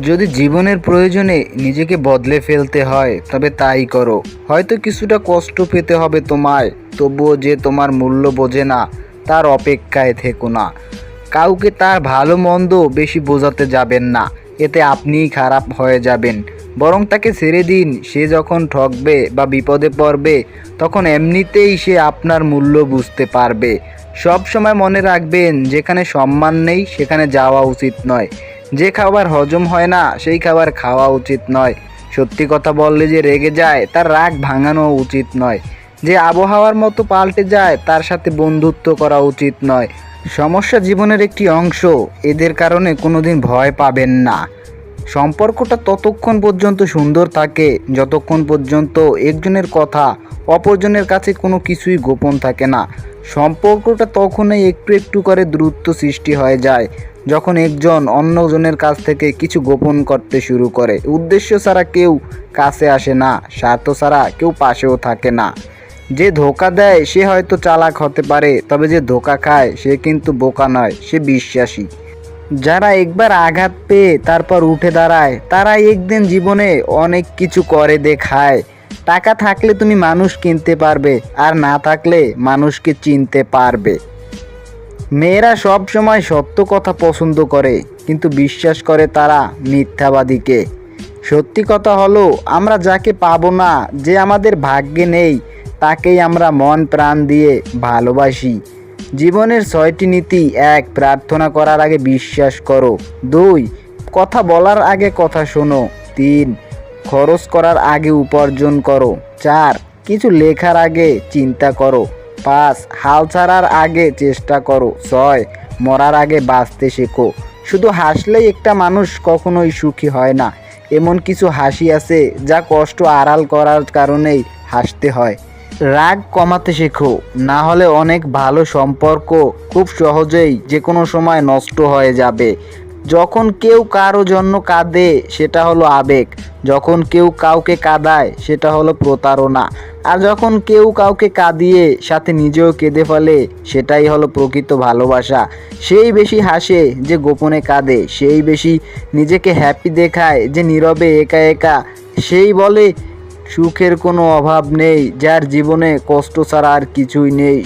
যদি জীবনের প্রয়োজনে নিজেকে বদলে ফেলতে হয়, তবে তাই করো। হয়তো কিছুটা কষ্ট পেতে হবে তোমায়, তবুও যে তোমার মূল্য বোঝে না, তার অপেক্ষায় থেকো না। কাউকে তার ভালো মন্দ বেশি বোঝাতে যাবেন না, এতে আপনিই খারাপ হয়ে যাবেন। বরং তাকে ছেড়ে দিন, সে যখন ঠকবে বা বিপদে পড়বে, তখন এমনিতেই সে আপনার মূল্য বুঝতে পারবে। সব সময় মনে রাখবেন, যেখানে সম্মান নেই, সেখানে যাওয়া উচিত নয়। যে খাবার হজম হয় না, সেই খাবার খাওয়া উচিত নয়। সত্যি কথা বললে যে রেগে যায়, তার রাগ ভাঙানো উচিত নয়। যে আবহাওয়ার মতো পাল্টে যায়, তার সাথে বন্ধুত্ব করা উচিত নয়। সমস্যা জীবনের একটি অংশ, এদের কারণে কোনোদিন ভয় পাবেন না। সম্পর্কটা ততক্ষণ পর্যন্ত সুন্দর থাকে, যতক্ষণ পর্যন্ত একজনের কথা অপরজনের কাছে কোনো কিছুই গোপন থাকে না। সম্পর্কটা তখনই একটু একটু করে দূরত্ব সৃষ্টি হয়ে যায়। যখন একজন অন্যজনের কাছ থেকে কিছু গোপন করতে শুরু করে, উদ্দেশ্য ছাড়া কেউ কাছে আসে না, স্বার্থ ছাড়া কেউ পাশেও থাকে না। যে ধোকা দেয়, সে হয়তো চালাক হতে পারে, তবে যে ধোকা খায়, সে কিন্তু বোকা নয়, সে বিশ্বাসী। যারা একবার আঘাত পেয়ে তারপর উঠে দাঁড়ায় তারা একদিন জীবনে অনেক কিছু করে দেখায়। টাকা থাকলে তুমি মানুষ কিনতে পারবে, আর না থাকলে মানুষকে চিনতে পারবে। মেয়েরা সব সময় সত্য কথা পছন্দ করে, কিন্তু বিশ্বাস করে তারা মিথ্যাবাদীকে। সত্যি কথা হলো, আমরা যাকে পাবো না, যে আমাদের ভাগ্যে নেই, তাকেই আমরা মন প্রাণ দিয়ে ভালোবাসি। জীবনের ছয়টি নীতি, এক, প্রার্থনা করার আগে বিশ্বাস করো। দুই, কথা বলার আগে কথা শোনো। তিন, খরচ করার আগে উপার্জন করো। চার, কিছু লেখার আগে চিন্তা করো। পাঁচ, হাল ছাড়ার আগে চেষ্টা করো। ছয়, মরার আগে বাঁচতে শেখো। শুধু হাসলেই একটা মানুষ কখনোই সুখী হয় না। এমন কিছু হাসি আছে যা কষ্ট আড়াল করার কারণেই হাসতে হয়। রাগ কমাতে শেখো। না হলে অনেক ভালো সম্পর্ক খুব সহজেই যে কোনো সময় নষ্ট হয়ে যাবে। যখন কেউ কারও জন্য কাঁদে, সেটা হলো আবেগ। যখন কেউ কাউকে কাঁদায়, সেটা হলো প্রতারণা। আর যখন কেউ কাউকে কাঁদিয়ে সাথে নিজেও কেঁদে ফেলে, সেটাই হলো প্রকৃত ভালোবাসা। সেই বেশি হাসে যে গোপনে কাঁদে, সেই বেশি নিজেকে হ্যাপি দেখায় যে নীরবে একা একা। সেই বলে, সুখের কোনো অভাব নেই, যার জীবনে কষ্ট ছাড়া আর কিছুই নেই।